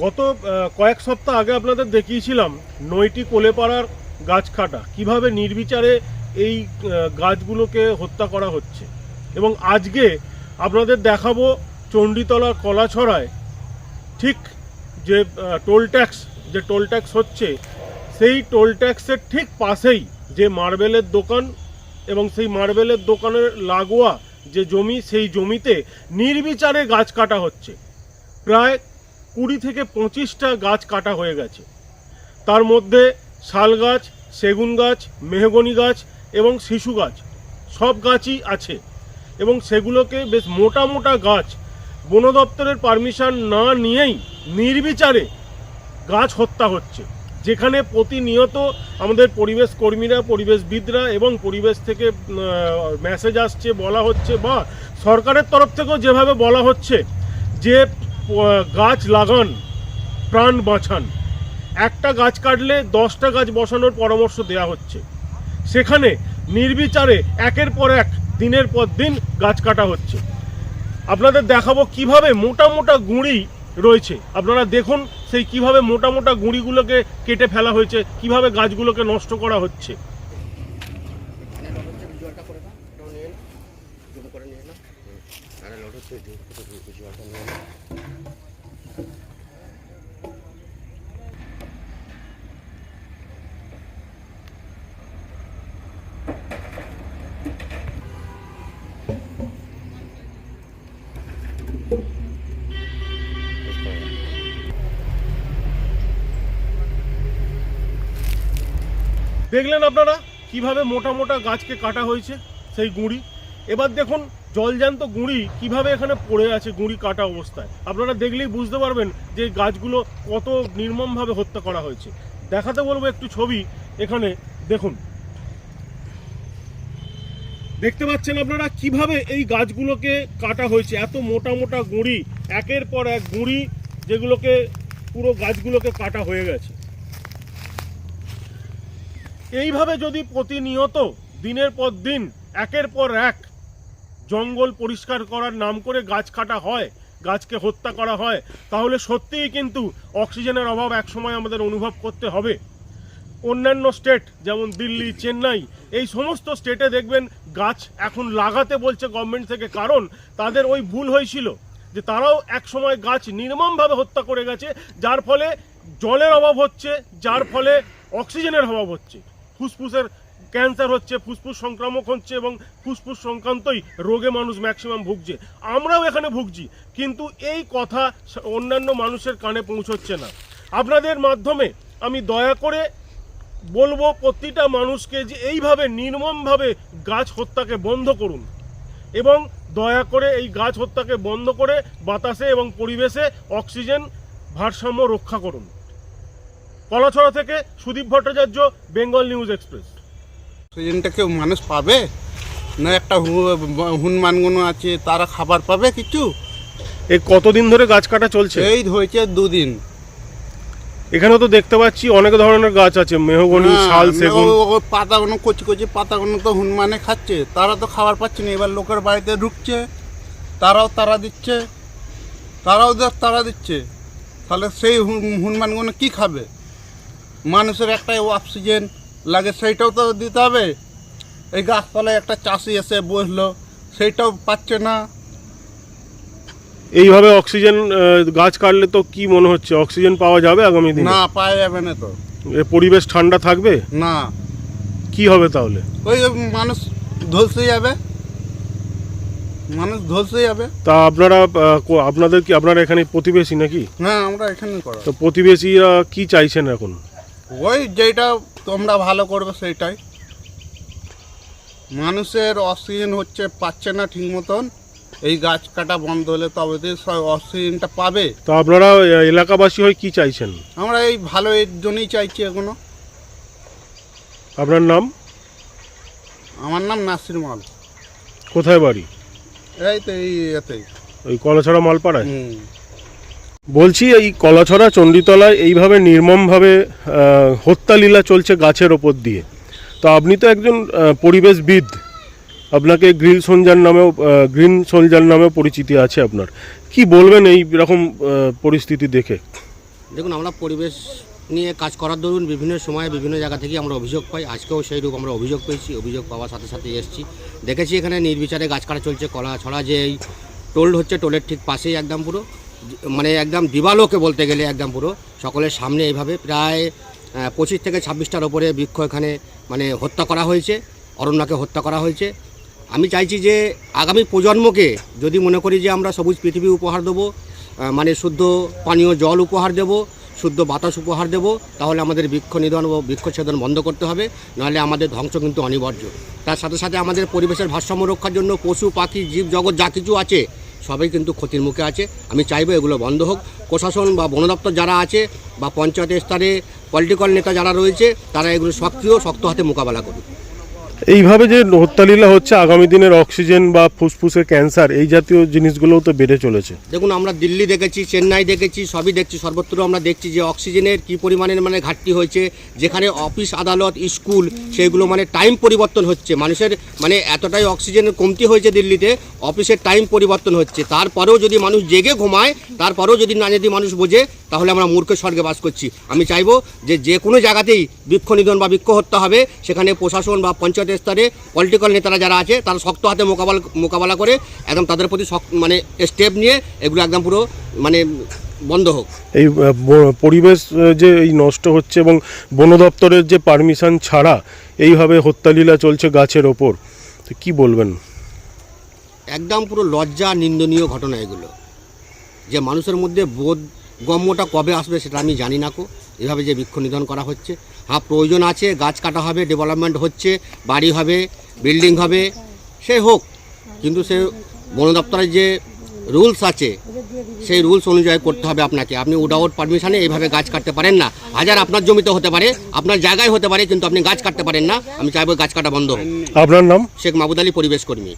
গত কয়েক সপ্তাহ আগে আপনাদের দেখিয়েছিলাম নয়টি কোলেপাড়ার গাছ কাটা। কীভাবে নির্বিচারে এই গাছগুলোকে হত্যা করা হচ্ছে? এবং আজকে আপনাদের দেখাবো চণ্ডীতলার কলাছড়ায় ঠিক যে টোল ট্যাক্স, যে টোল ট্যাক্স হচ্ছে, সেই টোল ট্যাক্সের ঠিক পাশেই যে মার্বেলের দোকান এবং সেই মার্বেলের দোকানের লাগোয়া যে জমি, সেই জমিতে নির্বিচারে গাছ কাটা হচ্ছে। প্রায় কুড়ি থেকে পঁচিশটা গাছ কাটা হয়ে গেছে। তার মধ্যে শাল গাছ, সেগুন গাছ, মেহগনি গাছ এবং শিশু গাছ সব গাছই আছে এবং সেগুলোকে বেশ মোটা মোটা গাছ বন দপ্তরের পারমিশন না নিয়েই নির্বিচারে গাছ হত্যা হচ্ছে, যেখানে প্রতিনিয়ত আমাদের পরিবেশ কর্মীরা, পরিবেশবিদরা এবং পরিবেশ থেকে মেসেজ আসছে, বলা হচ্ছে বা সরকারের তরফ থেকেও যেভাবে বলা হচ্ছে যে গাছ লাগান, প্রাণ বাঁচান। একটা গাছ কাটলে দশটা গাছ বসানোর পরামর্শ দেওয়া হচ্ছে। সেখানে নির্বিচারে একের পর এক, দিনের পর দিন গাছ কাটা হচ্ছে। আপনাদের দেখাবো কীভাবে মোটা মোটা গুঁড়ি রয়েছে। আপনারা দেখুন সেই কীভাবে মোটা মোটা গুঁড়িগুলোকে কেটে ফেলা হয়েছে, কীভাবে গাছগুলোকে নষ্ট করা হচ্ছে এখানে লোড হচ্ছে ভিজুয়ালটা করে দাও এটাও নিয়ে নাও জুম করে নিয়ে নাও দেখলেন আপনারা কীভাবে মোটা মোটা গাছকে কাটা হয়েছে? সেই গুঁড়ি। এবার দেখুন জলজান্ত গুঁড়ি কীভাবে এখানে পড়ে আছে গুঁড়ি কাটা অবস্থায়? আপনারা দেখলেই বুঝতে পারবেন যে গাছগুলো কত নির্মমভাবে হত্যা করা হয়েছে। দেখাতে বলব একটু ছবি এখানে, দেখুন। দেখতে পাচ্ছেন আপনারা কীভাবে এই গাছগুলোকে কাটা হয়েছে? এত মোটা মোটা গুঁড়ি, একের পর এক গুঁড়ি যেগুলোকে পুরো গাছগুলোকে কাটা হয়ে গেছে। এইভাবে যদি প্রতিনিয়ত দিনের পর দিন, একের পর এক জঙ্গল পরিষ্কার করার নাম করে গাছ কাটা হয়, গাছকে হত্যা করা হয়, তাহলে সত্যিই কিন্তু অক্সিজেনের অভাব একসময় আমাদের অনুভব করতে হবে। অন্যান্য স্টেট যেমন দিল্লি, চেন্নাই, এই সমস্ত স্টেটে দেখবেন গাছ এখন লাগাতে বলছে গভর্নমেন্ট থেকে, কারণ তাদের ওই ভুল হয়েছিল যে তারাও এক সময় গাছ নির্মমভাবে হত্যা করে গেছে, যার ফলে জলের অভাব হচ্ছে, যার ফলে অক্সিজেনের অভাব হচ্ছে। ফুসফুসের ক্যান্সার হচ্ছে, ফুসফুস সংক্রামক হচ্ছে এবং ফুসফুস সংক্রান্তই রোগে মানুষ ম্যাক্সিমাম ভুগছে। আমরাও এখানে ভুগছি, কিন্তু এই কথা অন্যান্য মানুষের কানে পৌঁছচ্ছে না। আপনাদের মাধ্যমে আমি দয়া করে বলব প্রতিটা মানুষকে যে এইভাবে নির্মমভাবে গাছ হত্যাকে বন্ধ করুন এবং দয়া করে এই গাছ হত্যাকে বন্ধ করে বাতাসে এবং পরিবেশে অক্সিজেন ভারসাম্য রক্ষা করুন। কলাছড়া থেকে সুদীপ ভট্টাচার্য, বেঙ্গল নিউজ এক্সপ্রেস। অক্সিজেনটা কেউ মানুষ পাবে? না একটা হু- হনুমানগুলো আছে তারা খাবার পাবে কিছু? এই কতদিন ধরে গাছ কাটা চলছে? এই হয়েছে দুদিন। এখানে তো দেখতে পাচ্ছি অনেক ধরনের গাছ আছে মেহগনি হ্যাঁ, শাল সেগুন। পাতাগুলো কচি কচি পাতাগুলো তো হনুমানে খাচ্ছে তারা তো খাবার পাচ্ছে না এবার লোকের বাড়িতে ঢুকছে তারাও তারা দিচ্ছে তারাও তারা দিচ্ছে তাহলে সেই হুন- হনুমানগুলো কি খাবে? মানুষের একটা অক্সিজেন লাগে সেইটাও তো দিতে হবে। এই গাছতলায় একটা চাষি এসে বসল সেইটাও পাচ্ছে না। এইভাবে অক্সিজেন গাছ কাটলে তো কি মনে হচ্ছে? অক্সিজেন পাওয়া যাবে আগামী দিনে? না পাওয়া যাবে না তো। এ পরিবেশ ঠান্ডা থাকবে? না। কি হবে তাহলে? ওই মানুষ ধসে যাবে। মানুষ ধসে যাবে। তা আপনারা আপনাদের কি আপনারা এখানে প্রতিবেশী নাকি? হ্যাঁ আমরা এখানে করা তো প্রতিবেশীরা কি চাইছেন এখন? ওই যেটা তোমরা ভালো করবে সেইটাই। মানুষের অক্সিজেন হচ্ছে পাচ্ছে না ঠিক মতন। এই গাছ কাটা বন্ধ হলে তবে তো সব অক্সিজেনটা পাবে। তো আপনারা এলাকাবাসী হয়ে কি চাইছেন? আমরা এই ভালো এর জন্যই চাইছি এখনও। আপনার নাম? আমার নাম নাসির মাল। কোথায় বাড়ি? এই তো এই এতেই ওই কলাছড়া মালপাড়ায়? হুম। বলছি এই কলাছড়া চণ্ডীতলায় এইভাবে নির্মমভাবে হত্যালীলা চলছে গাছের ওপর দিয়ে। তো আপনি তো একজন পরিবেশবিদ। আপনাকে গ্রিন সোলজার নামেও গ্রিন সোলজার নামেও পরিচিতি আছে আপনার। কি বলবেন এই রকম পরিস্থিতি দেখে? দেখুন, আমরা পরিবেশ নিয়ে কাজ করার দরুন বিভিন্ন সময়ে বিভিন্ন জায়গা থেকে আমরা অভিযোগ পাই। আজকেও সেই রূপ আমরা অভিযোগ পেয়েছি, অভিযোগ পাওয়ার সাথে সাথে এসেছি। দেখেছি এখানে নির্বিচারে গাছ কাটা চলছে কলা ছড়া যে এই টোল হচ্ছে, টোলের ঠিক পাশেই একদম পুরো। মানে একদম দিবালোকে বলতে গেলে একদম পুরো। সকলের সামনে এইভাবে প্রায় পঁচিশ থেকে ছাব্বিশটার ওপরে বৃক্ষ এখানে মানে হত্যা করা হয়েছে, অরণ্যকে হত্যা করা হয়েছে। আমি চাইছি যে আগামী প্রজন্মকে যদি মনে করি যে আমরা সবুজ পৃথিবী উপহার দেবো মানে শুদ্ধ পানীয় জল উপহার দেব, শুদ্ধ বাতাস উপহার দেব, তাহলে আমাদের বৃক্ষ নিধন ও বৃক্ষছেদন বন্ধ করতে হবে, নাহলে আমাদের ধ্বংস কিন্তু অনিবার্য। তার সাথে সাথে আমাদের পরিবেশের ভারসাম্য রক্ষার জন্য পশু, পাখি জীব জগৎ যা কিছু আছে সবাই কিন্তু ক্ষতির মুখে আছে। আমি চাইব এগুলো বন্ধ হোক। প্রশাসন বা বন দপ্তর যারা আছে বা পঞ্চায়েত স্তরে পলিটিক্যাল নেতা যারা রয়েছে, তারা এগুলো সক্রিয়, শক্ত হাতে মোকাবেলা করুক। এইভাবে যে হত্যালীলা হচ্ছে, আগামী দিনের অক্সিজেন বা ফুসফুসের ক্যান্সার, এই জাতীয় জিনিসগুলোও তো বেড়ে চলেছে। দেখুন, আমরা দিল্লি দেখেছি, চেন্নাই দেখেছি, সবই দেখছি, সর্বত্র আমরা দেখছি যে অক্সিজেনের কি পরিমাণের মানে ঘাটতি হয়েছে। যেখানে অফিস, আদালত, স্কুল সেইগুলো মানে টাইম পরিবর্তন হচ্ছে। মানুষের মানে এতটাই অক্সিজেনের কমতি হয়েছে দিল্লিতে, অফিসের টাইম পরিবর্তন হচ্ছে। তারপরেও যদি মানুষ জেগে ঘুমায়, তারপরেও যদি না যদি মানুষ বোঝে, তাহলে আমরা মূর্খের স্বর্গে বাস করছি। আমি চাইব যে যে কোনো জায়গাতেই বৃক্ষ নিধন বা বৃক্ষ হত্যা হবে, সেখানে প্রশাসন বা পঞ্চায়েত স্তরে পলিটিক্যাল নেতারা যারা আছে তারা শক্ত হাতে মোকাবেলা মোকাবেলা করে একদম তাদের প্রতি মানে স্টেপ নিয়ে এগুলো একদম পুরো মানে বন্ধ হোক। এই পরিবেশ যে এই নষ্ট হচ্ছে এবং বন দপ্তরের যে পারমিশন ছাড়া এইভাবে হত্যালীলা চলছে গাছের ওপর তো কি বলবেন? একদম পুরো লজ্জা নিন্দনীয় ঘটনা এগুলো। যে মানুষের মধ্যে বোধ গম্যটা কবে আসবে সেটা আমি জানি না কো। এভাবে যে বৃক্ষ নিধন করা হচ্ছে হ্যাঁ প্রয়োজন আছে গাছ কাটা হবে ডেভেলপমেন্ট হচ্ছে বাড়ি হবে বিল্ডিং হবে সে হোক। কিন্তু সে বন দপ্তরের যে রুলস আছে সেই রুলস অনুযায়ী করতে হবে আপনাকে। আপনি উইদাউট পারমিশনে এইভাবে গাছ কাটতে পারেন না। হাজার আপনার জমিতে হতে পারে আপনার জায়গায় হতে পারে কিন্তু আপনি গাছ কাটতে পারেন না। আমি চাইব গাছ কাটা বন্ধ হোক। আপনার নাম? শেখ মাহবুদ আলী পরিবেশ কর্মী।